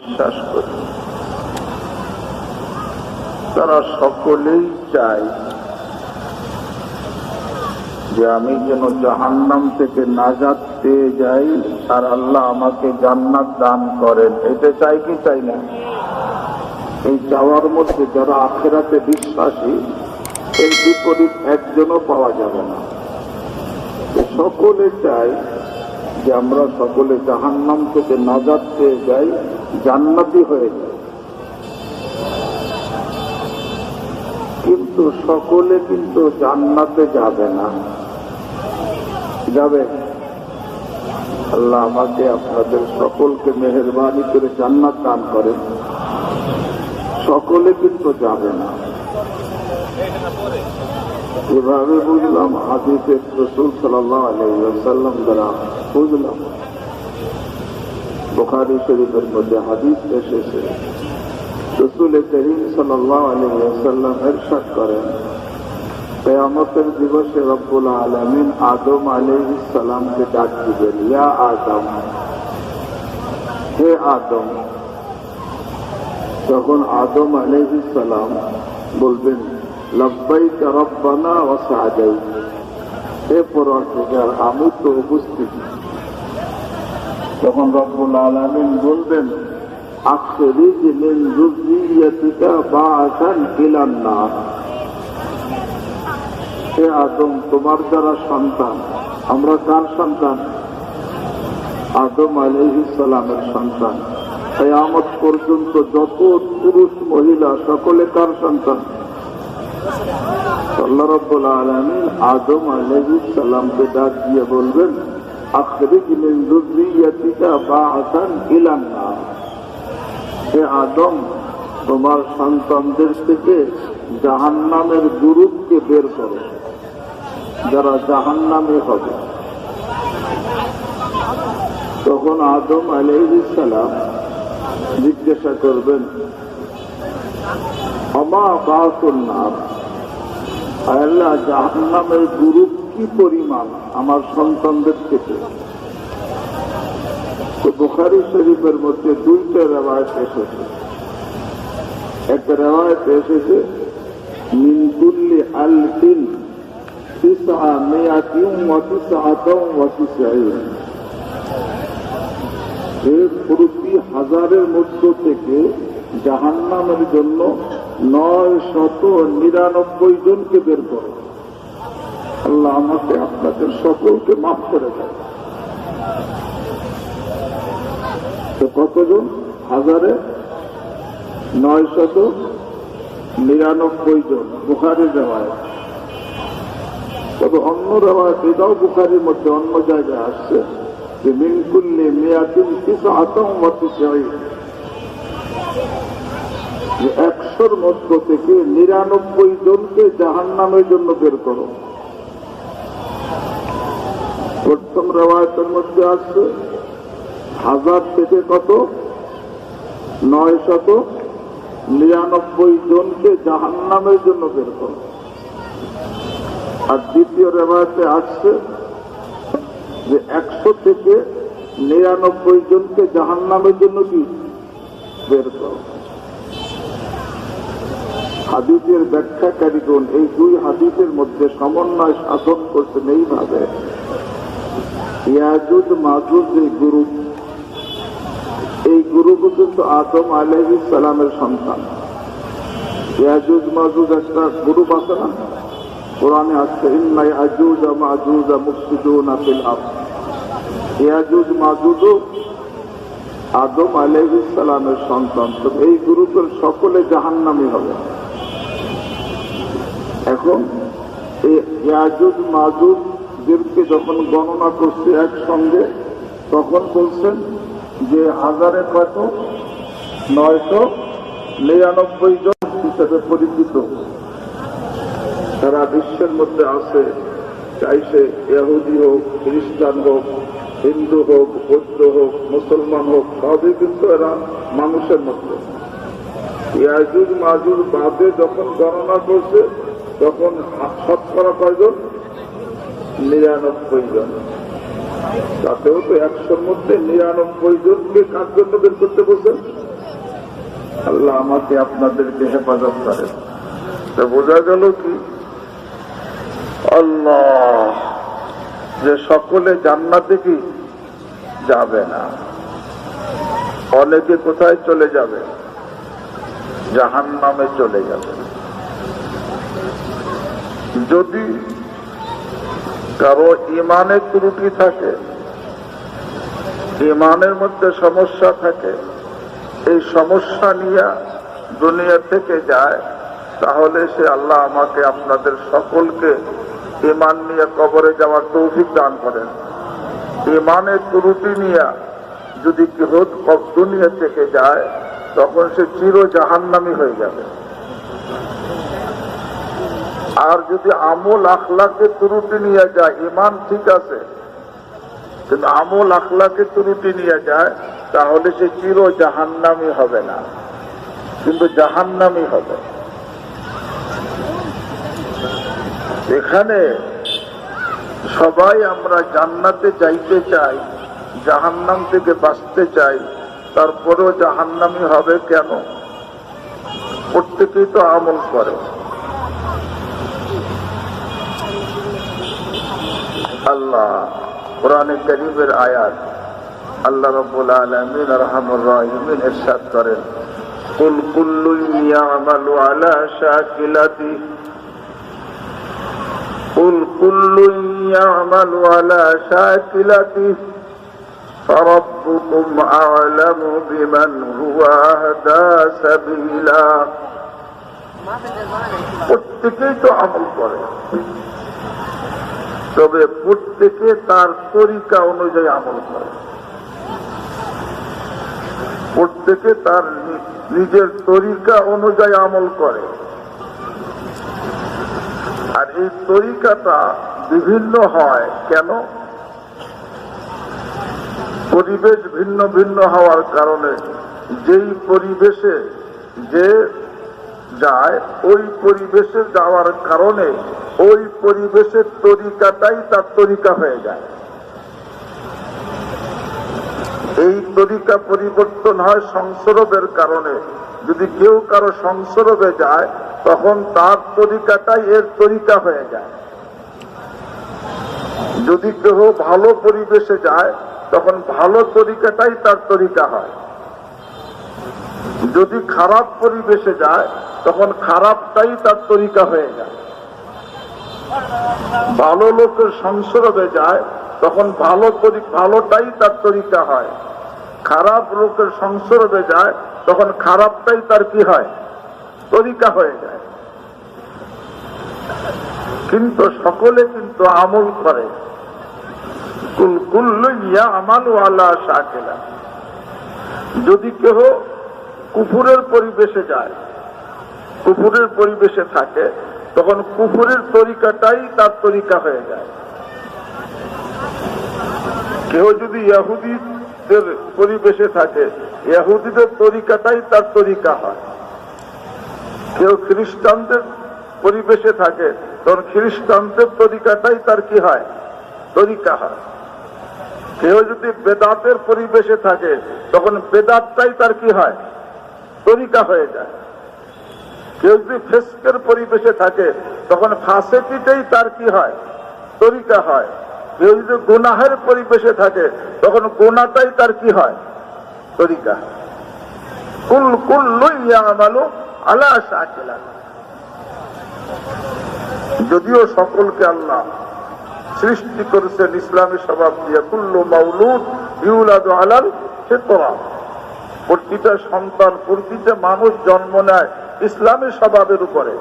বিশ্বাস করি। তারা সকলেই চায় যে আমি যেন জাহান্নাম থেকে নাজাত পেয়ে যাই, আর আল্লাহ আমাকে জান্নাত দান করেন। এটা চাই কি চাই না? এই চাওয়ার মধ্যে যারা আখেরাতে বিশ্বাসী এর বিপরীত একজনও পাওয়া যাবে না। সকলে চাই যে আমরা সকলে জাহান্নাম থেকে নাজাত পেয়ে যাই, জান্নাতি হয়ে যাই। কিন্তু সকলে কিন্তু জান্নাতে যাবে না। যাবে? আল্লাহ আমাকে আপনাদের সকলকে মেহরবানি করে জান্নাত দান করেন সকলে কিন্তু যাবে না। এভাবে বুঝলাম হাদিসে রসুল সাল্লাম দ্বারা বুঝলাম। বোখারি শরীফের মধ্যে হাদিস এসেছে। রসুল করিম সাল্লাম এরশাদ করেন, কেয়ামতের দিবসে রব্বুল আলমিন আদম আলহ সালামকে ডাক দিবেন, ইয়া আদম, হে আদম। তখন আদম আলহ সালাম বলবেন, লব্বাইক রব্বানা ও সাজাই হে পরার আমি তো উপস্থিত। তখন রব্বুল আলমিন বলবেন হে আদম, তোমার যারা সন্তান, আমরা কার সন্তান? আদম আলাইহিস সালামের সন্তান। কিয়ামত পর্যন্ত যত পুরুষ, মহিলা, সকলে কার সন্তান? আল্লাহ রাব্বুল আলামিন আদম আলাইহিস সালামকে ডাক দিয়ে বলবেন আদম, তোমার সন্তানদের থেকে জাহান্নামের গুরুকে বের করো। যারা জাহান্নামে হবে। তখন আদম আলাইসালাম জিজ্ঞাসা করবেন অমা বাসুন্নাম আল্লাহ জাহান্নামের গুরু কি পরিমাণ আমার সন্তানদের থেকে? তো বুখারি শরীফের মধ্যে দুইটা রেওয়ায়ত এসেছে। একটা রেওয়ায়ত এসেছে মিনকুল্লি এর প্রতি হাজারের মধ্য থেকে জাহান্নামের জন্য নয় শত নিরানব্বই জনকে বের করে। আল্লাহ আমাকে আপনাদের সকলকে মাফ করে দেয় তো কতজন? হাজারে? নয় শত নিরানব্বই জন। বুখারি রেওয়ায় তবে অন্য রেওয়ায়ত, এটাও বুখারির মধ্যে অন্য জায়গায় আসছে যে মিনকুল্লি মেয়াদিন কিছু আতঙ্কি যে, একশোর মধ্য থেকে নিরানব্বই জনকে জাহান নামের জন্য বের করো। প্রথম রেওয়ায়তের মধ্যে আসছে হাজার থেকে কত? নয় শত নিরানব্বই জনকে জাহান্নামের জন্য বের করো। আর দ্বিতীয় রেবায়তে আসছে যে একশো থেকে নিরানব্বই জনকে জাহান্নামের জন্য কি? বের করো। হাদিসের ব্যাখ্যাকারীগণ এই দুই হাদিসের মধ্যে সমন্বয় সাধন করছেন এইভাবে। ইয়াজুদ মাজুদ এই গুরু এই গুরু কিন্তু আদম আলহ সালামের সন্তান। ইয়াজুজ মাজুজ একটা গ্রুপ আছে না? কোরআনে আসছে ইন্নাই আজুজ মাজুজ মুফসিদুন ফিল আরদ। ইয়াজুজ মাজুজ আদম আলহ সালামের সন্তান। তো এই গ্রুপের সকলে জাহান্নামি হবে। এখন এই ইয়াজুজ মাজুজ দেরকে যখন গণনা করছে একসঙ্গে, তখন বলছেন যে হাজারে কত? নয়শো নিরানব্বই জন হিসেবে পরিচিত। সারা বিশ্বের মধ্যে আছে, চাই সে ইহুদি হোক, খ্রিস্টান হোক, হিন্দু হোক, বৌদ্ধ হোক, মুসলমান হোক, সবই কিন্তু এরা মানুষের মধ্যে। ইয়াজুজ মাজুজ বাদে যখন গণনা করছে, তখন শতকরা কয়জন? নিরানব্বই জন। তাতেও তো একশোর মধ্যে নিরানব্বই জনকে কার জন্য বের করতে বলছেন। আল্লাহ আমাকে আপনাদেরকে হেফাজত করেন। তো বোঝা গেল কি? আল্লাহ, যে সকলে জান্নাতে কি যাবে না? অনেকে কোথায় চলে যাবে? জাহান নামে চলে যাবে। যদি কারও ইমানের ত্রুটি থাকে, ইমানের মধ্যে সমস্যা থাকে, এই সমস্যা নিয়ে দুনিয়া থেকে যায়, তাহলে সে আল্লাহ আমাকে, আপনাদের সকলকে ইমান নিয়ে কবরে যাওয়ার তৌফিক দান করেন। ইমানের ত্রুটি নিয়ে যদি কেহ দুনিয়া থেকে যায়, তখন সে চির জাহান্নামি হয়ে যাবে। আর যদি আমল আখলাকে ত্রুটি নিয়ে যায় ইমান ঠিক আছে, কিন্তু আমল আখলাকে ত্রুটি নিয়ে যায়, তাহলে সে চির জাহান্নামি হবে না। কিন্তু জাহান্নামি হবে। এখানে সবাই আমরা জান্নাতে যাইতে চাই, জাহান্নাম থেকে বাঁচতে চাই, তারপরেও জাহান্নামি হবে কেন? প্রত্যেকেই তো আমল করে। আল্লাহ কোরআনে করিমের আয়াত আল্লাহ রব্বুল আলমিন রহমুর রাহিমিন এরশাদ করেন কুল কুল্লু ইয়ামালু আলা শাকিলাতি কুল কুল্লু ইয়ামালু আলা শাকিলাতি فربكم أعلم بمن هو أهدى سبيلا প্রত্যেকেই তো আমল করে তবে প্রত্যেকে তার তরিকা অনুযায়ী আমল করে। প্রত্যেকে তার নিজের তরিকা অনুযায়ী আমল করে। আর এই তরিকাটা বিভিন্ন হয় কেন? পরিবেশ ভিন্ন ভিন্ন হওয়ার কারণে যেই পরিবেশে যে যায়, ওই পরিবেশে যাওয়ার কারণে ওই পরিবেশের তরিকাটাই তার তরিকা হয়ে যায়। এই তরিকা পরিবর্তন হয় সংসরবের কারণে। যদি কেউ কারও সংসরবে যায়, তখন তার তরিকাটাই এর তরিকা হয়ে যায়। যদি কেউ ভালো পরিবেশে যায়, তখন ভালো তরিকাটাই তার তরিকা হয়। যদি খারাপ পরিবেশে যায়, তখন খারাপটাই তার তরিকা হয়ে যায়। ভালো লোকের সংসর্গে যায়, তখন ভালো ভালোটাই তার তরিকা হয়। খারাপ লোকের সংসর্গে যায়, তখন খারাপটাই তার কি হয়? তরিকা হয়ে যায়। কিন্তু সকলে কিন্তু আমল করে। যদি কেহ কুকুরের পরিবেশে যায় কুকুরের পরিবেশে থাকে তখন কুকুরের তরিকাটাই তার তরিকা হয়ে যায়। কেউ যদি ইয়াহুদিদের পরিবেশে থাকে, ইয়াহুদিদের তরিকাটাই তার তরিকা হয়। কেউ খ্রিস্টানদের পরিবেশে থাকে, তখন খ্রিস্টানদের তরিকাটাই তার কি হয়? তরিকা হয়। কেউ যদি বেদাতের পরিবেশে থাকে, তখন বেদাতটাই তার কি হয়? তরিকা হয়ে যায়। কেউ যদি ফেস্কের পরিবেশে থাকে, তখন ফাঁসেটিটাই তার কি হয়? তরিকা হয়। কেউ যদি গুনাহের পরিবেশে থাকে, তখন গুনাটাই তার কি হয়? তরিকা। কুল কুল লইয়া আমালো আলা শাকিলা। যদিও সকলকে আল্লাহ সৃষ্টি করেছেন ইসলামী স্বভাব দিয়ে, কুল্লু মাউলুদ ইউলাদ আলাল সে ফিতরা। প্রতিটা সন্তান, প্রতিটা মানুষ জন্ম নেয় ইসলামী স্বভাবের উপরে।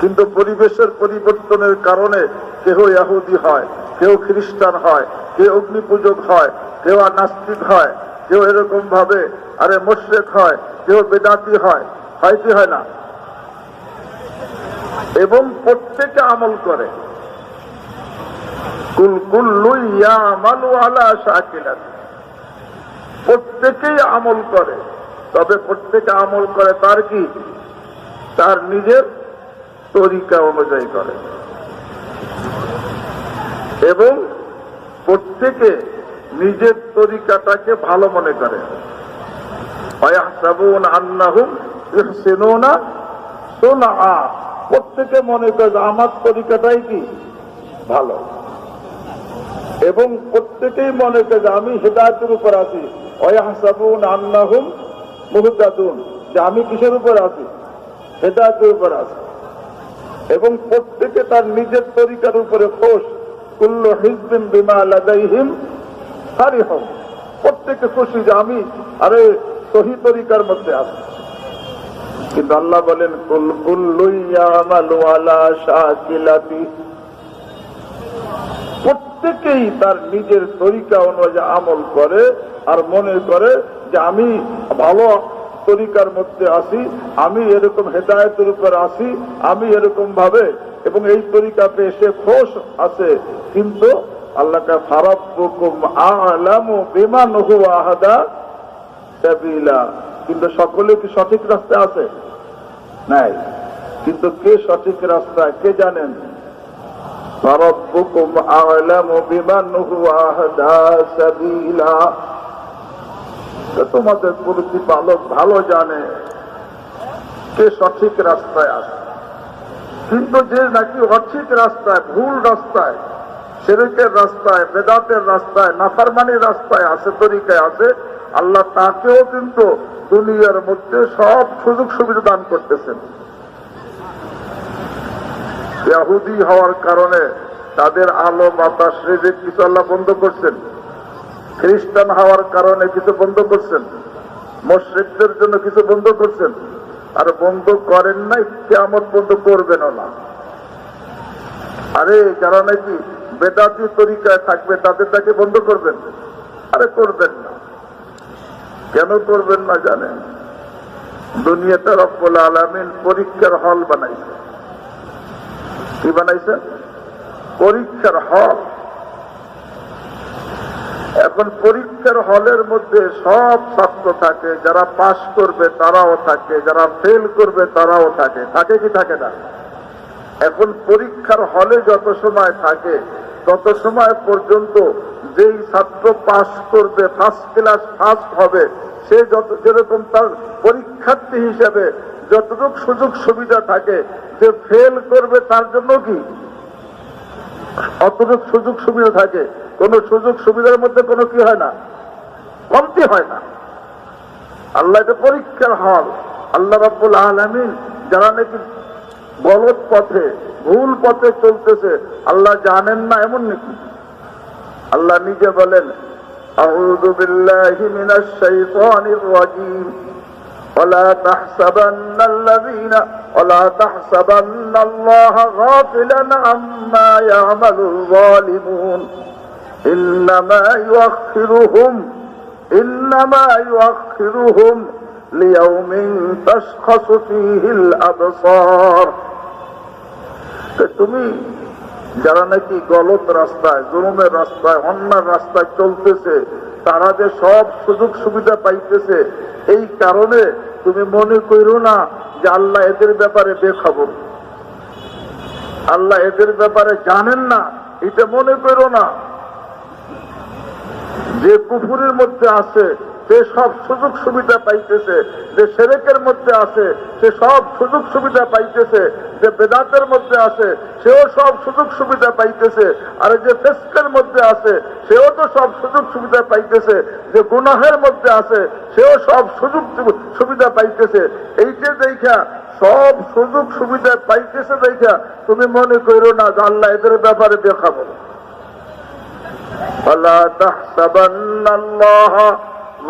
কিন্তু পরিবেশের পরিবর্তনের কারণে কেউ ইয়াহুদি হয় কেউ খ্রিস্টান হয় কেউ অগ্নি পূজক হয় কেউ নাস্তিক হয় কেউ এরকম ভাবে আরে মোশেক হয় কেউ বেদাতি হয় হয় কি হয় না? এবং প্রত্যেকে আমল করে। কুল কুল্লু ইয়ামালু আলা শাকিলাত। প্রত্যেকেই আমল করে। তবে প্রত্যেকে আমল করে তার কি? তার নিজের তরিকা অনুযায়ী করে। এবং প্রত্যেকে নিজের তরিকাটাকে ভালো মনে করে। প্রত্যেকে মনে করে আমার তরিকাটাই কি? ভালো। এবং প্রত্যেকেই মনে করে যে আমি হেদায়তের উপর আছি। যে আমি কিসের উপর আছি? হেদায়তের উপর আছি। এবং প্রত্যেকে তার নিজের তরিকার উপরে খোশ। কুল্লু হিজবিন বিমা লাদাইহিম ফারিহম। প্রত্যেকে খুশি যে আমি আরে সহি তরিকার মধ্যে আছি। কিন্তু আল্লাহ বলেন, কুল কুল্লু ইয়ামালু আলা শাকিলাতি। প্রত্যেকেই তার নিজের তরিকা অনুযায়ী আমল করে আর মনে করে যে আমি ভালো তরিকার মধ্যে আসি আমি এরকম হেদায়তের উপর আসি আমি এরকম ভাবে এবং এই তরিকাতে এসে খোশ আছে। কিন্তু আল্লাহকে কিন্তু সকলে কি সঠিক রাস্তায় আছে? নাই। কিন্তু কে সঠিক রাস্তায়? কে জানেন? فربكم أعلم بمن هو أهدى سبيلا তো তোমাদের প্রতিপালক ভালো জানে কে সঠিক রাস্তায় আছে কিন্তু যে নাকি অঠিক রাস্তায় ভুল রাস্তায় সেরেকের রাস্তায় বেদাতের রাস্তায় নাফারমানির রাস্তায় আছে তরিকায় আছে আল্লাহ তাকেও কিন্তু দুনিয়ার মধ্যে সব সুযোগ সুবিধা দান করতেছেন ইয়াহুদি হওয়ার কারণে তাদের আলো, বাতাস, রেজেক কিছু আল্লাহ বন্ধ করছেন। খ্রিস্টান হওয়ার কারণে কিছু বন্ধ করছেন। মোশ্রিকদের জন্য কিছু বন্ধ করছেন। আর বন্ধ করেন নাই কেমন বন্ধ করবেন না। আরে, যারা নাকি বেদাতি তরিকায় থাকবে, তাদের তাকে বন্ধ করবেন? আরে, করবেন না। কেন করবেন না জানেন? দুনিয়াতে রব্বুল আলমিন পরীক্ষার হল বানাইছে। কি বানাইছে? পরীক্ষার হল। এখন পরীক্ষার হলের মধ্যে সব ছাত্র থাকে, যারা পাশ করবে তারাও থাকে, যারা ফেল করবে তারাও থাকে। থাকে কি থাকে না? এখন পরীক্ষার হলে যত সময় থাকে, তত সময় পর্যন্ত যেই ছাত্র পাশ করবে ফার্স্ট ক্লাস ফার্স্ট হবে, সে যত যেরকম তার পরীক্ষার্থী হিসেবে যতটুক সুযোগ সুবিধা থাকে যে ফেল করবে তার জন্য কি? অতটুক সুযোগ সুবিধা থাকে, কোন সুযোগ সুবিধার মধ্যে কোনো কি হয় না? কমতি হয় না। আল্লাহ এটা পরীক্ষার হল। আল্লাহ রাবুল আলমিন যারা নাকি গলত পথে, ভুল পথে চলতেছে, আল্লাহ জানেন না এমন নাকি? আল্লাহ নিজে বলেন, আউযু বিল্লাহি মিনাশ শাইতানির রাজিম। ولا تحسبن الذين ولا تحسبن الله غافلا عما يعمل الظالمون إنما يؤخرهم إنما يؤخرهم ليوم تشخص فيه الأبصار তুমি যারা নাকি গলত রাস্তায় জুলুমের রাস্তায় অন্যার রাস্তায় চলতেছে তারা যে সব সুযোগ সুবিধা পাইতেছে, এই কারণে তুমি মনে করো না যে আল্লাহ এদের ব্যাপারে বেখবর। আল্লাহ এদের ব্যাপারে জানেন না, এটা মনে করো না। যে পুকুরের মধ্যে আছে যে সব সুযোগ সুবিধা পাইতেছে, যে সেরেকের মধ্যে আছে, সে সব সুযোগ সুবিধা পাইতেছে, যে বেদাতের মধ্যে আছে, সেও সব সুযোগ সুবিধা পাইতেছে, আর যে ফেসকের মধ্যে আছে, সেও তো সব সুযোগ সুবিধা পাইতেছে, যে গুনাহের মধ্যে আছে, সেও সব সুযোগ সুবিধা পাইতেছে। এই যে দেখা সব সুযোগ সুবিধা পাইতেছে দেখা তুমি মনে করো না যে আল্লাহ এদের ব্যাপারে দেখাবো। আল্লাহ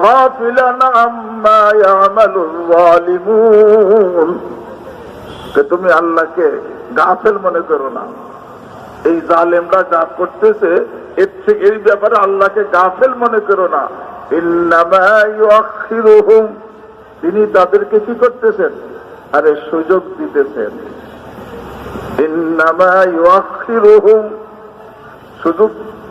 গাফিলান আম্মা ইয়ামালুল জালিমুন তুমি আল্লাহকে গাফেল মনে করো না। এই জালেমরা যা করতেছে, এর থেকে এই ব্যাপারে আল্লাহকে গাফেল মনে করো না। তিনি তাদেরকে কি করতেছেন? আরে সুযোগ দিতেছেন। সুযোগ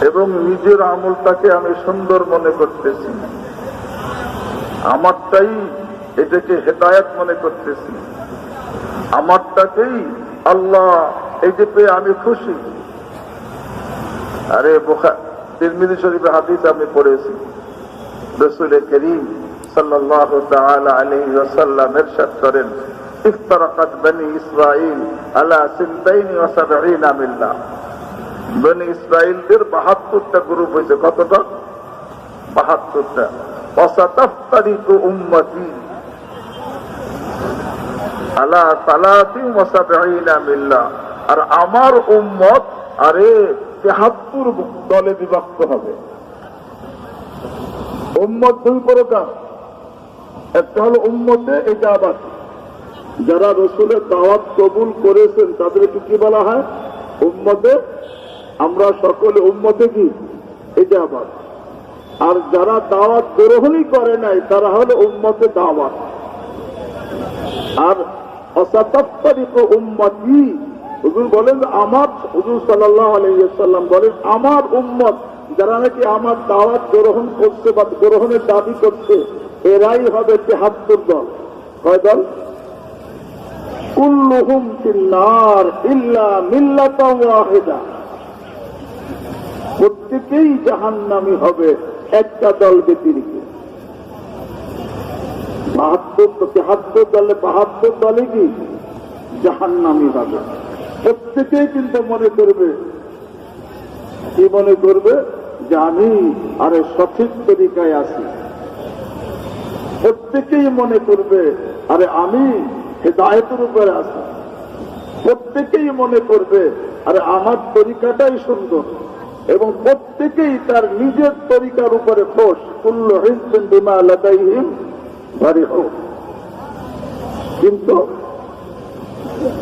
এবং নিজের আমলটাকে আমি সুন্দর মনে করতেছি। আমারটাই এটাকে হেদায়ত মনে করতেছি। আমারটাকেই আল্লাহ এই যে পেয়ে আমি খুশি। আরে বোখা তিরমিদি শরীফে হাদিস আমি পড়েছি। রসুল করিম সাল্লাহ তাআলা আলাইহি ওয়াসাল্লাম করেন, ইফতারাকাত বনি ইসরাইল আলা সিনতাইনি বনি ইসরাইলদের 72টা গ্রুপ হয়েছে। কতটা? 72টা ওয়াসাতাফতারিকু উম্মতি। আলা সালাতিন ওয়া মিল্লা। আর আমার উম্মত, আরে 73 দলে বিভক্ত হবে। উম্মত দুই প্রকার। একটা হলো উম্মতে এটা আবার যারা রসুলের দাওয়াত কবুল করেছেন, তাদেরকে কি বলা হয়? উম্মতে আমরা সকলে উম্মতে কি? এটা আবার। আর যারা দাওয়াত গ্রহণই করে নাই, তারা হলো উম্মতে দাওয়াত। আর অসাতাত্তরিক উম্মতি হুজুর বলেন, আমার হুজুর সাল্লাহ আলাইসাল্লাম বলেন, আমার উম্মত যারা নাকি আমার দাওয়াত গ্রহণ করছে বা গ্রহণের দাবি করছে, এরাই হবে তেহাত্তর দল। কয় দল? কুল্লুহুম ফিন্নার ইল্লা মিল্লাতা ওয়াহিদা। প্রত্যেকেই জাহান্নামী হবে একটা দল ব্যতিরিক্ত বাহাত্তর তেহাত্তর দলে বাহাত্তর দলে কি জাহান্নামী হবে? প্রত্যেকেই কিন্তু মনে করবে, কি মনে করবে? আরে সঠিক তরিকায় আছি। প্রত্যেকেই মনে করবে, আরে আমি হেদায়তের উপরে আছি। প্রত্যেকেই মনে করবে, আরে আমার তরিকাটাই সুন্দর। এবং প্রত্যেকেই তার নিজের তরিকার উপরে খোশ। কুল্ল বিমা হোক কিন্তু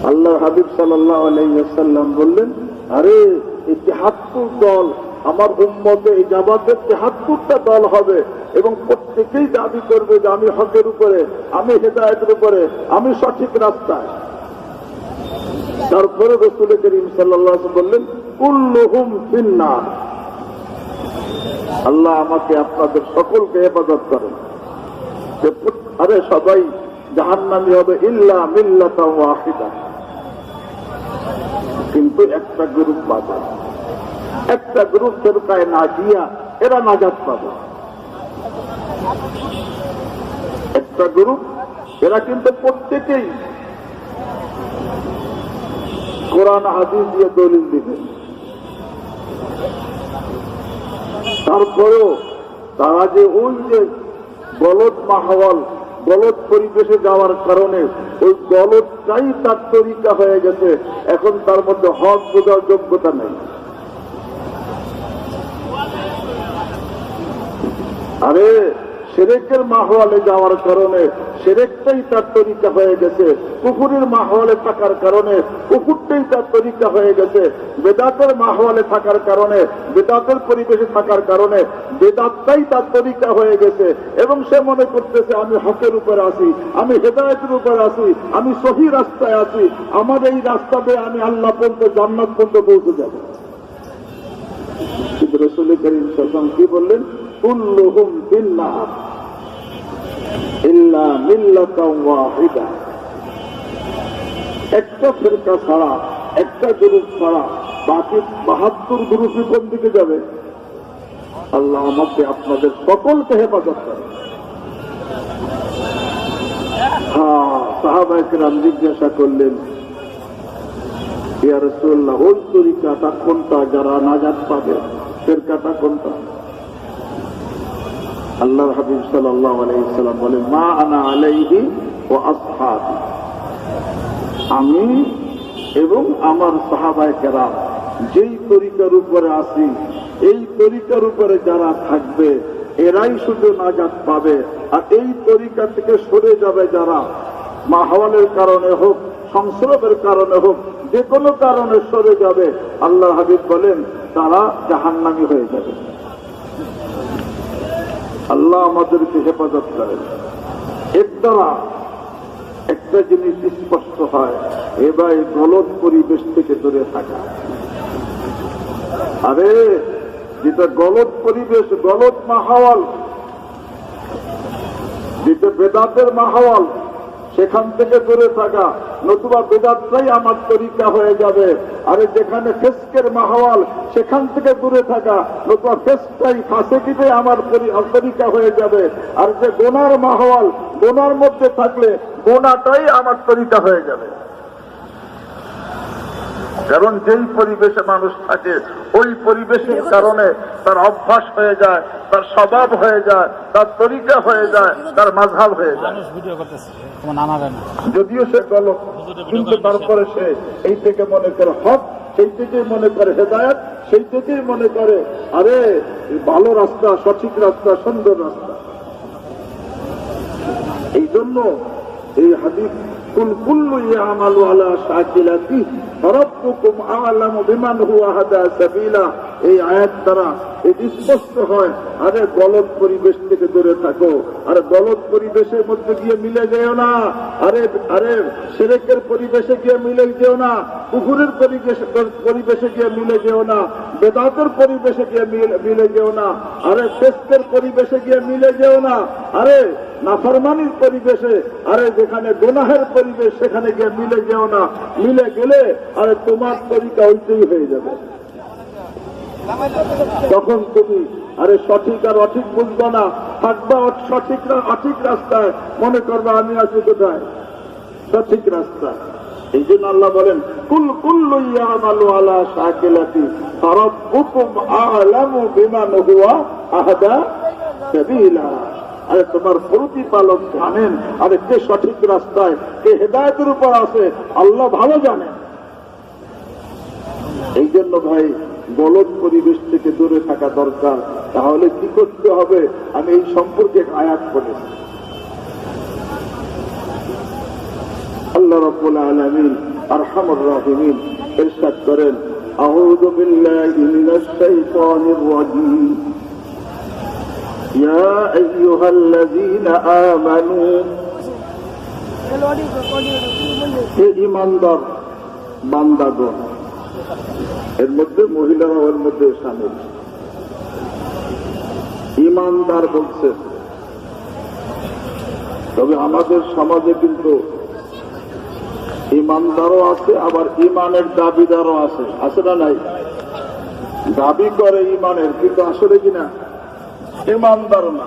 আল্লাহ হাবিব সাল্লাম বললেন, আরে, এই তেহাত্তর দল, আমার উম্মতে এই জামাতের তেহাত্তরটা দল হবে এবং প্রত্যেকেই দাবি করবে যে আমি হকের উপরে, আমি হেদায়তের উপরে, আমি সঠিক রাস্তায়। তারপরে রসুল করিম সাল্লাহ বললেন আল্লাহ আমাকে আপনাদের সকলকে হেফাজত করেন। আরে সবাই জাহান্নামি হবে ইল্লা মিল্লাতা কিন্তু একটা গ্রুপ পাবে একটা গ্রুপ ফেরকায় না দিয়া এরা নাজাত পাবে। একটা গ্রুপ, এরা কিন্তু প্রত্যেকেই কোরআন, হাদিস দিয়ে দলিল দিবে। তারপরেও তারা যে ওই যে গলত মাহওয়াল গলত পরিবেশে যাওয়ার কারণে ওই গলতটাই তার তরিকা হয়ে গেছে, এখন তার মধ্যে হক বোঝার যোগ্যতা নেই। আরে সেরেকের মাহওয়ালে যাওয়ার কারণে সেরেকটাই তার তরিকা হয়ে গেছে, কুকুরের মাহওয়ালে থাকার কারণে, কুকুরটাই তার তরিকা হয়ে গেছে, বেদাতের মাহওয়ালে থাকার কারণে, বেদাতের পরিবেশে থাকার কারণে, বেদাতটাই তার তরিকা হয়ে গেছে। এবং সে মনে করতেছে, আমি হকের উপরে আছি, আমি হেদায়তের উপরে আছি, আমি সহি রাস্তায় আছি, আমার এই রাস্তাতে আমি আল্লাহ পর্যন্ত, জান্নাত পর্যন্ত পৌঁছে যাব। কি বললেন? একটা বাহাত্তর গ্রুপই কোন দিকে যাবে? আল্লাহ আমাকে আপনাদের সকলকে হেফাজত করে হ্যাঁ জিজ্ঞাসা করলেন, ইয়া রসুল্লাহ ওই তরিকাটা কোনটা? যারা নাজাত পাবে, ফেরকাটা কোনটা? আল্লাহ হাবিব আলাইসাল্লাম বলে মা আনা আলাইহি ও আসহাব। আমি এবং আমার সাহাবায় কেরা যেই তরিকার উপরে আছি, এই তরিকার উপরে যারা থাকবে, এরাই শুধু নাজাত পাবে। আর এই তরিকা থেকে সরে যাবে যারা, মাহওয়ালের কারণে হোক, সংস্রবের কারণে হোক যে কোনো কারণে সরে যাবে আল্লাহ হাবিব বলেন, তারা জাহান্নামি হয়ে যাবে। আল্লাহ আমাদেরকে হেফাজত করেন এর দ্বারা একটা জিনিস স্পষ্ট হয়, এবার গলত পরিবেশ থেকে দূরে থাকা। আরে, যেটা গলত পরিবেশ গলত মাহাওয়াল, যেটা বেদাতের মাহাওয়াল, সেখান থেকে দূরে থাকা। নতুবা বেদাতটাই আমার তরিকা হয়ে যাবে। আরে যেখানে ফেস্কের মাহাওয়াল সেখান থেকে দূরে থাকা নতুবা ফেস্কটাই ফাঁসেকিতে আমার পরি- তরিকা হয়ে যাবে। আর যে গোনার মাহাওয়াল গোনার মধ্যে থাকলে গোনাটাই আমার তরিকা হয়ে যাবে। কারণ যেই পরিবেশে মানুষ থাকে ওই পরিবেশের কারণে তার অভ্যাস হয়ে যায় তার স্বভাব হয়ে যায় তার তরিকা হয়ে যায় তার মাঝাব হয়ে যায়। যদিও সে গলত কিন্তু তারপরে সে এই থেকে মনে করে হক সেই থেকেই মনে করে হেদায়ত সেই থেকেই মনে করে আরে ভালো রাস্তা সঠিক রাস্তা সুন্দর রাস্তা। এই জন্য এই হাদিস কুল কুল্লু ইয়ামালু আলা শাকিলাতি রাব্বুকুম আ'লামু বিমান হুয়া হাদা সাবিলা। এই আয়াত দ্বারা এটি স্পষ্ট হয়, আরে গলত পরিবেশ থেকে দূরে থাকো, আরে গলত পরিবেশের মধ্যে গিয়ে মিলে যেও না, আরে আরে সেরেকের পরিবেশে গিয়ে মিলে যেও না পুকুরের পরিবেশে পরিবেশে গিয়ে মিলে যেও না, বেদাতের পরিবেশে গিয়ে মিলে- যেও না, আরে ফেস্কের পরিবেশে গিয়ে মিলে যেও না, আরে নাফরমানির পরিবেশে, আরে যেখানে গোনাহের পরিবেশ সেখানে গিয়ে মিলে যেও না, মিলে গেলে, আরে তোমার তরিকা ওইটাই হয়ে যাবে। তখন তুমি আরে সঠিক আর অঠিক বুঝব না, থাকবা সঠিক অঠিক রাস্তায়, মনে করবা আমি আছি কোথায়? সঠিক রাস্তা এই জন্য আল্লাহ বলেন, কুল কুল্লু আলা আ'লামু আহদা আরে তোমার প্রতিপালক জানেন, আরে কে সঠিক রাস্তায়, কে হেদায়তের উপর আছে, আল্লাহ ভালো জানেন। এই জন্য ভাই বলদ পরিবেশ থেকে দূরে থাকা দরকার তাহলে কি করতে হবে আমি এই সম্পর্কে এক আয়াত করেছি আল্লাহ রব্বুল আলমিন আরহামুর রাহিমিন ইরশাদ করেন أعوذ بالله من الشيطان الرجيم يا أيها الذين آمنوا হে ইমানদার বান্দাগণ এর মধ্যে মহিলারা ওর মধ্যে সামিল ইমানদার বলছে। তবে আমাদের সমাজে কিন্তু ইমানদারও আছে, আবার ইমানের দাবিদারও আছে। আছে না নাই? দাবি করে ইমানের, কিন্তু আসলে কিনা ইমানদার না।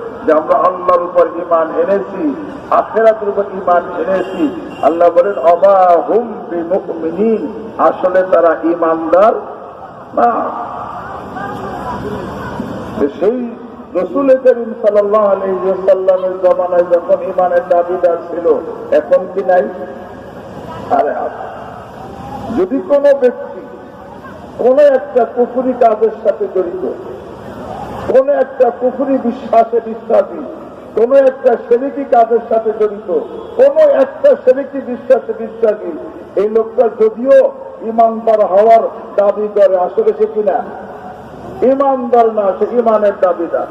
যে আমরা আল্লাহর উপর ইমান এনেছি, আখেরাতের উপর ইমান এনেছি। আল্লাহ বলেন অবা হুম বিমুমিনিন। আসলে তারা ইমানদার না। সেই রসুল করিম আলহিসাল্লামের জমানায় যখন ইমানের দাবিদার ছিল, এখন কি নাই? আরে যদি কোনো ব্যক্তি কোন একটা পুকুরি কাজের সাথে জড়িত কোন একটা পুকুরি বিশ্বাসে বিশ্বাসী কোন একটা সেরিকি কাজের সাথে জড়িত কোন একটা সেরিকি বিশ্বাসে বিশ্বাসী এই লোকটা যদিও ইমানদার হওয়ার দাবি করে আসলে সে কিনা? ইমানদার না সে ইমানের দাবিদার।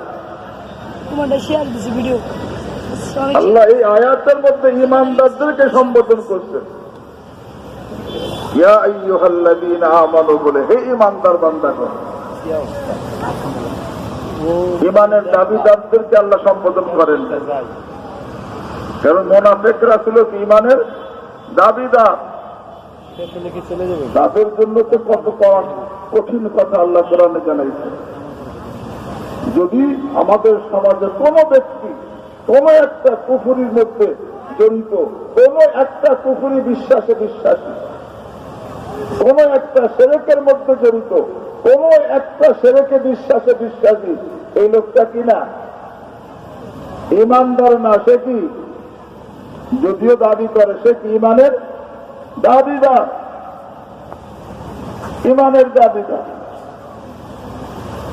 আল্লাহ এই আয়াতের মধ্যে ইমানদারদেরকে সম্বোধন করছেন ইয়া বলে হে ইমানদার বান্দাগণ। ইমানের দাবিদারদেরকে আল্লাহ সম্বোধন করেন। কারণ মোনাফেকরা ছিল কি? ইমানের চলে যাবে তাদের জন্য তো কত কঠিন কথা আল্লাহ কোরআনে জানাইছে। যদি আমাদের সমাজে কোন ব্যক্তি, কোন একটা পুকুরির মধ্যে জড়িত, কোন একটা পুকুরি বিশ্বাসে বিশ্বাসী কোন একটা সেরেকের মধ্যে জড়িত, কোন একটা সেরেকে বিশ্বাসে বিশ্বাসী, এই লোকটা কি না? ইমানদার না, সে কি? যদিও দাবি করে, সে কি ইমানের? দাবিদার। ইমানের দাবিদার।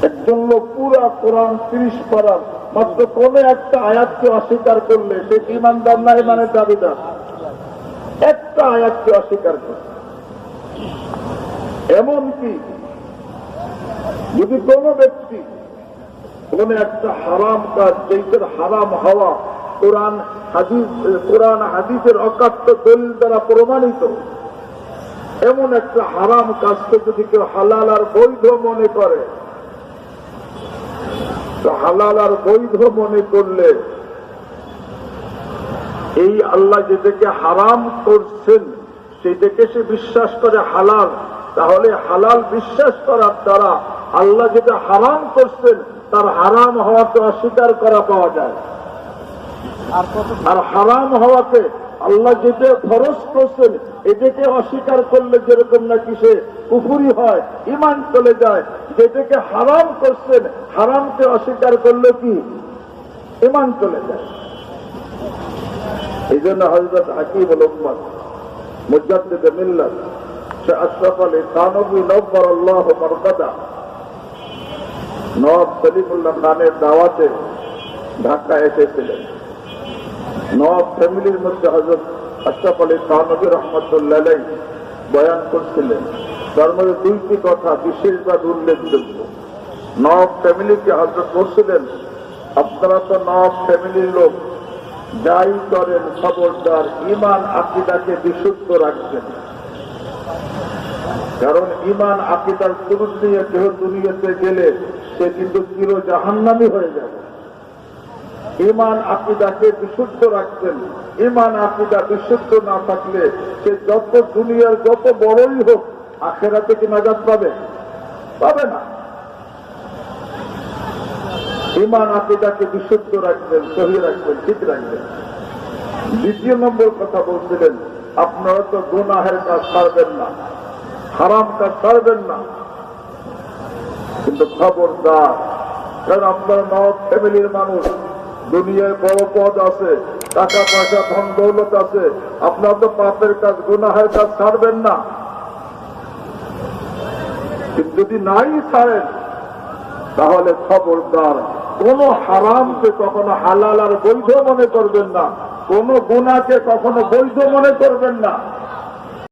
একজন লোক পুরা কোরআন তিরিশ পারার, মাত্র কোন একটা আয়াতকে অস্বীকার করলে সে কি ইমানদার না ইমানের দাবিদার? একটা আয়াতকে অস্বীকার করে এমনকি যদি কোন ব্যক্তি কোন একটা হারাম কাজ যেটার হারাম হওয়া কোরআন হাদিস, কোরআন হাদিসের অকাত্য দলিল দ্বারা প্রমাণিত, এমন একটা হারাম কাজকে যদি কেউ হালাল আর বৈধ মনে করে হালাল আর বৈধ মনে করলে এই আল্লাহ যেটাকে হারাম করছেন, সেটাকে সে বিশ্বাস করে হালাল। তাহলে হালাল বিশ্বাস করার দ্বারা আল্লাহ যেটা হারাম করছেন তার হারাম হওয়াকে অস্বীকার করা পাওয়া যায়। আর হারাম হওয়াকে আল্লাহ যেটা ফরজ করছেন এটাকে অস্বীকার করলে যেরকম নাকি সে পুকুরি হয় ইমান চলে যায় যেটাকে হারাম করছেন হারামকে অস্বীকার করলে কি? ইমান চলে যায়। এই জন্য হজরত হাকিম উম্মদ মুজাদ্দিদ মিল্লাত আশরাফ আলী নব্বর আল্লাহ সলিমুল্লাহ খানের দাওয়াতে ঢাকা এসেছিলেন। ফ্যামিলির মধ্যে হজরত আশরাফ আলী রহমতুল্লাহ বয়ান করছিলেন। তার মধ্যে দুইটি কথা বিশেষভাবে উল্লেখযোগ্য। নবাব ফ্যামিলিকে হজরত বলছিলেন, আপনারা তো নবাব ফ্যামিলির লোক। যাই করেন খবরদার ইমান আকিদাকে বিশুদ্ধ রাখবেন। কারণ ইমান আকিদার শুরু নিয়ে কেহ দুনিয়াতে গেলে সে কিন্তু চির জাহান্নামি হয়ে যাবে। ইমান আকিদাকে বিশুদ্ধ রাখবেন ইমান আকিদা বিশুদ্ধ না থাকলে সে যত দুনিয়ার যত বড়ই হোক, আখেরাতে কি নাজাদ পাবে? পাবে না। ইমান আকিদাকে বিশুদ্ধ রাখবেন সহি রাখবেন ঠিক রাখবেন দ্বিতীয় নম্বর কথা বলছিলেন আপনারা তো গুনাহের কাজ ছাড়বেন না, হারাম কাজ ছাড়বেন না। কিন্তু খবরদার, কারণ আপনার নব ফ্যামিলির মানুষ, দুনিয়ায় বড় পদ আছে, টাকা পয়সা, ধন দৌলত আছে, আপনার তো পাপের কাজ, গুনাহের কাজ ছাড়বেন না। যদি নাই ছাড়েন, তাহলে খবরদার কোন হারামকে কখনো হালাল আর বৈধ মনে করবেন না, কোন গুণাকে কখনো বৈধ মনে করবেন না।